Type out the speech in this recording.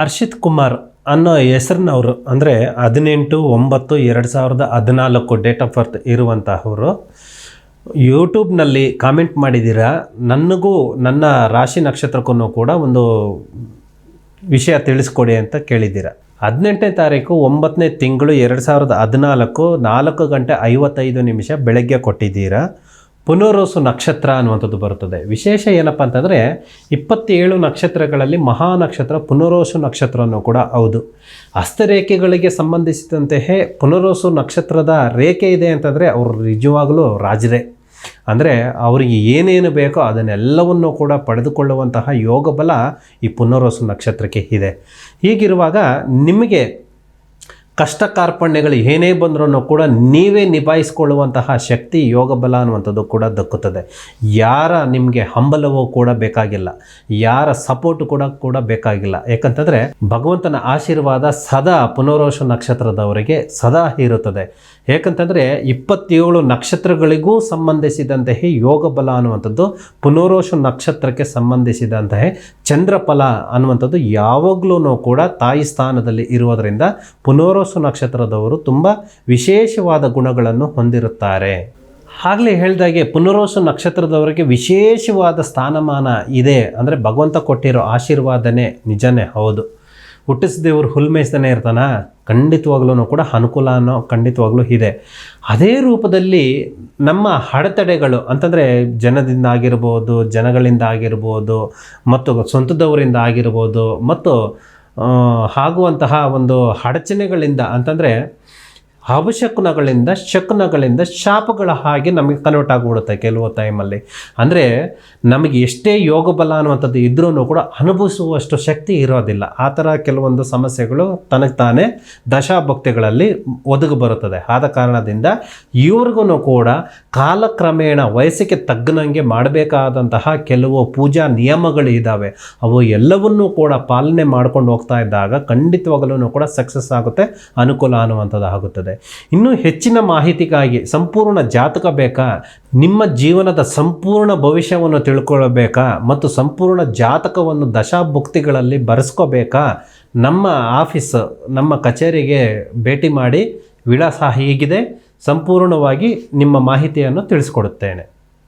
ಹರ್ಷಿತ್ ಕುಮಾರ್ ಅನ್ನೋ ಹೆಸರಿನವರು ಅಂದರೆ ಹದಿನೆಂಟು, ಒಂಬತ್ತು, ಎರಡು ಸಾವಿರದ ಹದಿನಾಲ್ಕು ಡೇಟ್ ಆಫ್ ಬರ್ತ್ ಇರುವಂತಹವರು. ಯೂಟ್ಯೂಬ್ನಲ್ಲಿ ಕಾಮೆಂಟ್ ಮಾಡಿದ್ದೀರಾ? ನನಗೂ ನನ್ನ ರಾಶಿ ನಕ್ಷತ್ರಕ್ಕೂ ಕೂಡ ಒಂದು ವಿಷಯ ತಿಳಿಸ್ಕೊಡಿ ಅಂತ ಕೇಳಿದ್ದೀರ. ಹದಿನೆಂಟನೇ ತಾರೀಕು, ಒಂಬತ್ತನೇ ತಿಂಗಳು, ಎರಡು ಸಾವಿರದ ಹದಿನಾಲ್ಕು, ನಾಲ್ಕು ಗಂಟೆ ಐವತ್ತೈದು ನಿಮಿಷ ಬೆಳಗ್ಗೆ ಕೊಟ್ಟಿದ್ದೀರಾ. ಪುನರೋಸು ನಕ್ಷತ್ರ ಅನ್ನುವಂಥದ್ದು ಬರುತ್ತದೆ. ವಿಶೇಷ ಏನಪ್ಪ ಅಂತಂದರೆ ಇಪ್ಪತ್ತೇಳು ನಕ್ಷತ್ರಗಳಲ್ಲಿ ಮಹಾ ನಕ್ಷತ್ರ, ಪುನರೋಸು ನಕ್ಷತ್ರನೂ ಕೂಡ ಹೌದು. ಹಸ್ತರೇಖೆಗಳಿಗೆ ಸಂಬಂಧಿಸಿದಂತೆಯೇ ಪುನರೋಸು ನಕ್ಷತ್ರದ ರೇಖೆ ಇದೆ ಅಂತಂದರೆ ಅವರು ನಿಜವಾಗಲೂ ರಾಜರೇ. ಅಂದರೆ ಅವರಿಗೆ ಏನೇನು ಬೇಕೋ ಅದನ್ನೆಲ್ಲವನ್ನು ಕೂಡ ಪಡೆದುಕೊಳ್ಳುವಂತಹ ಯೋಗ ಬಲ ಈ ಪುನರೋಸು ನಕ್ಷತ್ರಕ್ಕೆ ಇದೆ. ಹೀಗಿರುವಾಗ ನಿಮಗೆ ಕಷ್ಟ ಕಾರ್ಪಣ್ಯಗಳು ಏನೇ ಬಂದ್ರೂ ಕೂಡ ನೀವೇ ನಿಭಾಯಿಸ್ಕೊಳ್ಳುವಂತಹ ಶಕ್ತಿ, ಯೋಗ ಬಲ ಅನ್ನುವಂಥದ್ದು ಕೂಡ ದಕ್ಕುತ್ತದೆ. ಯಾರ ನಿಮಗೆ ಹಂಬಲವೂ ಕೂಡ ಬೇಕಾಗಿಲ್ಲ. ಯಾರ ಸಪೋರ್ಟ್ ಕೂಡ ಕೂಡ ಬೇಕಾಗಿಲ್ಲ. ಯಾಕಂತಂದರೆ ಭಗವಂತನ ಆಶೀರ್ವಾದ ಸದಾ ಪುನರೋಷ ನಕ್ಷತ್ರದವರಿಗೆ ಸದಾ ಇರುತ್ತದೆ. ಏಕಂತಂದರೆ ಇಪ್ಪತ್ತೇಳು ನಕ್ಷತ್ರಗಳಿಗೂ ಸಂಬಂಧಿಸಿದಂತಹ ಯೋಗ ಬಲ ಅನ್ನುವಂಥದ್ದು ಪುನರೋಷು ನಕ್ಷತ್ರಕ್ಕೆ ಸಂಬಂಧಿಸಿದಂತಹ ಚಂದ್ರಫಲ ಅನ್ನುವಂಥದ್ದು ಯಾವಾಗಲೂ ಕೂಡ ತಾಯಿ ಸ್ಥಾನದಲ್ಲಿ ಇರುವುದರಿಂದ ಪುನರೋಸು ನಕ್ಷತ್ರದವರು ತುಂಬ ವಿಶೇಷವಾದ ಗುಣಗಳನ್ನು ಹೊಂದಿರುತ್ತಾರೆ. ಆಗಲೇ ಹೇಳಿದಾಗೆ ಪುನರ್ವಸು ನಕ್ಷತ್ರದವರಿಗೆ ವಿಶೇಷವಾದ ಸ್ಥಾನಮಾನ ಇದೆ. ಅಂದರೆ ಭಗವಂತ ಕೊಟ್ಟಿರೋ ಆಶೀರ್ವಾದನೇ ನಿಜನೇ, ಹೌದು. ಹುಟ್ಟಿಸಿದೇವರು ಹುಲ್ಮೇಯಿಸ್ತಾನೆ ಇರ್ತಾನ? ಖಂಡಿತವಾಗ್ಲೂ ಕೂಡ ಅನುಕೂಲ ಅನ್ನೋ ಖಂಡಿತವಾಗ್ಲೂ ಇದೆ. ಅದೇ ರೂಪದಲ್ಲಿ ನಮ್ಮ ಅಡೆತಡೆಗಳು, ಅಂತಂದರೆ ಜನದಿಂದ ಆಗಿರ್ಬೋದು, ಜನಗಳಿಂದ ಆಗಿರ್ಬೋದು, ಮತ್ತು ಸ್ವಂತದವರಿಂದ ಆಗಿರ್ಬೋದು, ಮತ್ತು ಆಗುವಂತಹ ಒಂದು ಅಡಚಣೆಗಳಿಂದ ಅಂತಂದರೆ ಅಪಶಕುನಗಳಿಂದ ಶಕುನಗಳಿಂದ, ಶಾಪಗಳ ಹಾಗೆ ನಮಗೆ ಕನ್ವರ್ಟ್ ಆಗಿಬಿಡುತ್ತೆ ಕೆಲವು ಟೈಮಲ್ಲಿ ಅಂದರೆ ನಮಗೆ ಎಷ್ಟೇ ಯೋಗ ಬಲ ಅನ್ನುವಂಥದ್ದು ಇದ್ರೂ ಕೂಡ ಅನುಭವಿಸುವಷ್ಟು ಶಕ್ತಿ ಇರೋದಿಲ್ಲ. ಆ ಥರ ಕೆಲವೊಂದು ಸಮಸ್ಯೆಗಳು ತನಗೆ ತಾನೇ ದಶಾಭಕ್ತಿಗಳಲ್ಲಿ ಒದಗಿ ಬರುತ್ತದೆ. ಆದ ಕಾರಣದಿಂದ ಇವ್ರಿಗೂ ಕೂಡ ಕಾಲಕ್ರಮೇಣ ವಯಸ್ಸಿಗೆ ತಗ್ಗನಂಗೆ ಮಾಡಬೇಕಾದಂತಹ ಕೆಲವು ಪೂಜಾ ನಿಯಮಗಳು ಇದ್ದಾವೆ ಅವು ಎಲ್ಲವನ್ನೂ ಕೂಡ ಪಾಲನೆ ಮಾಡ್ಕೊಂಡು ಹೋಗ್ತಾ ಇದ್ದಾಗ ಖಂಡಿತವಾಗಲೂ ಕೂಡ ಸಕ್ಸಸ್ ಆಗುತ್ತೆ, ಅನುಕೂಲ ಅನ್ನುವಂಥದ್ದು ಆಗುತ್ತದೆ ಇನ್ನು ಹೆಚ್ಚಿನ ಮಾಹಿತಿಗಾಗಿ ಸಂಪೂರ್ಣ ಜಾತಕ ಬೇಕಾ? ನಿಮ್ಮ ಜೀವನದ ಸಂಪೂರ್ಣ ಭವಿಷ್ಯವನ್ನು ತಿಳ್ಕೊಳ್ಬೇಕಾ? ಮತ್ತು ಸಂಪೂರ್ಣ ಜಾತಕವನ್ನು ದಶಾಭುಕ್ತಿಗಳಲ್ಲಿ ಬರೆಸ್ಕೋಬೇಕಾ? ನಮ್ಮ ಆಫೀಸ್, ನಮ್ಮ ಕಚೇರಿಗೆ ಭೇಟಿ ಮಾಡಿ ವಿಳಾಸ ಹೀಗಿದೆ, ಸಂಪೂರ್ಣವಾಗಿ ನಿಮ್ಮ ಮಾಹಿತಿಯನ್ನು ತಿಳಿಸ್ಕೊಡುತ್ತೇನೆ.